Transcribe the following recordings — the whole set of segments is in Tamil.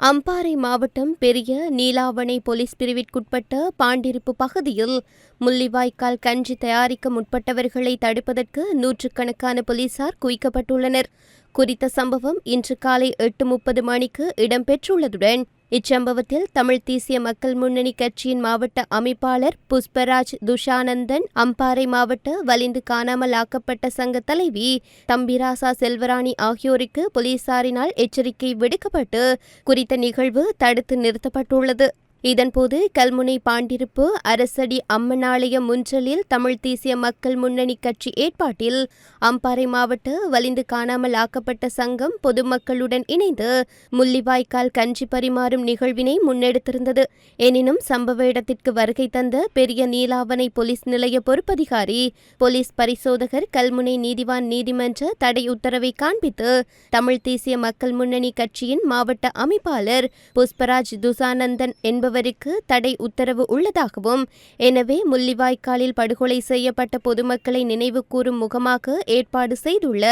அம்பாறை மாவட்டம் பெரிய நீலாவணை போலீஸ் பிரிவிற்குட்பட்ட பாண்டிருப்பு பகுதியில் முள்ளிவாய்க்கால் கஞ்சி தயாரிக்க முற்பட்டவர்களை தடுப்பதற்கு நூற்றுக்கணக்கான போலீசார் குவிக்கப்பட்டுள்ளனர். குறித்த சம்பவம் இன்று காலை எட்டு முப்பது மணிக்கு இடம்பெற்றுள்ளதுடன் இச்சம்பவத்தில் தமிழ் தேசிய மக்கள் முன்னணி கட்சியின் மாவட்ட அமைப்பாளர் புஷ்பராஜ் துஷானந்தன் அம்பாறை மாவட்ட வலிந்து காணாமல் ஆக்கப்பட்ட சங்க தலைவி தம்பிராசா செல்வராணி ஆகியோருக்கு போலீசாரினால் எச்சரிக்கை விடுக்கப்பட்டு குறித்த நிகழ்வு தடுத்து நிறுத்தப்பட்டுள்ளது. இதன்போது கல்முனை பாண்டிருப்பு அரசடி அம்மனாலய முன்றலில் தமிழ் தேசிய மக்கள் முன்னணி கட்சி ஏற்பாட்டில் அம்பாறை மாவட்ட வலிந்து காணாமல் ஆக்கப்பட்ட சங்கம் பொதுமக்களுடன் இணைந்து முள்ளிவாய்க்கால் கஞ்சி பரிமாறும் நிகழ்வினை முன்னெடுத்திருந்தது. எனினும் சம்பவ இடத்திற்கு வருகை தந்த பெரிய நீலாவணை போலீஸ் நிலைய பொறுப்பதிகாரி போலீஸ் பரிசோதகர் கல்முனை நீதிவான் நீதிமன்ற தடை உத்தரவை காண்பித்து தமிழ் தேசிய மக்கள் முன்னணி கட்சியின் மாவட்ட அமைப்பாளர் புஷ்பராஜ் துசானந்தன் என்பவருக்கு தடை உத்தரவு உள்ளதாகவும் எனவே முள்ளிவாய்க்காலில் படுகொலை செய்யப்பட்ட பொதுமக்களை நினைவு கூறும் முகமாக ஏற்பாடு செய்துள்ள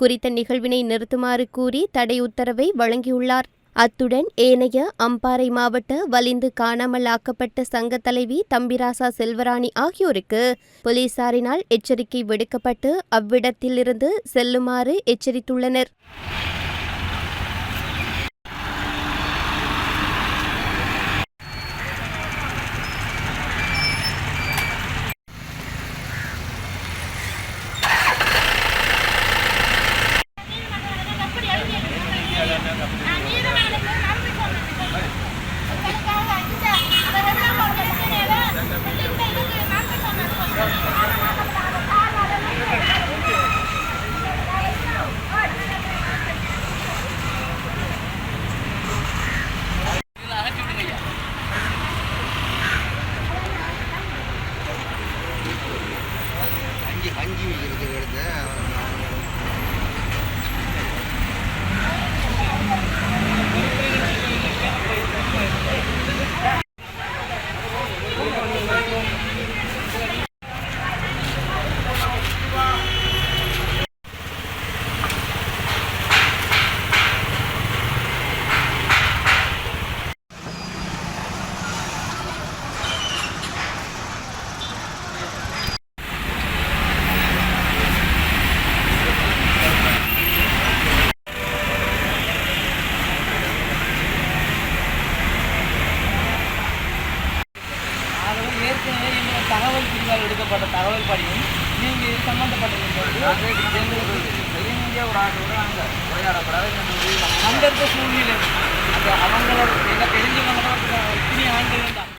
குறித்த நிகழ்வினை நிறுத்துமாறு கூறி தடை உத்தரவை வழங்கியுள்ளார். அத்துடன் ஏனைய அம்பாறை மாவட்ட வலிந்து காணாமல் ஆக்கப்பட்ட சங்க தலைவி தம்பிராசா செல்வராணி ஆகியோருக்கு போலீசாரினால் எச்சரிக்கை விடுக்கப்பட்டு அவ்விடத்திலிருந்து செல்லுமாறு எச்சரித்துள்ளனர். சம்பந்தப்பட்ட தகவல் படியும் நீங்கள் இது சம்பந்தப்பட்ட எங்களுக்கு ஒரு ஆட்டோட நாங்கள் உரையாடப்படாத அந்த இருக்க சூழ்நிலை. அவங்களோட என்ன தெரிஞ்சவங்களோட இப்படி ஆண்கள் தான்.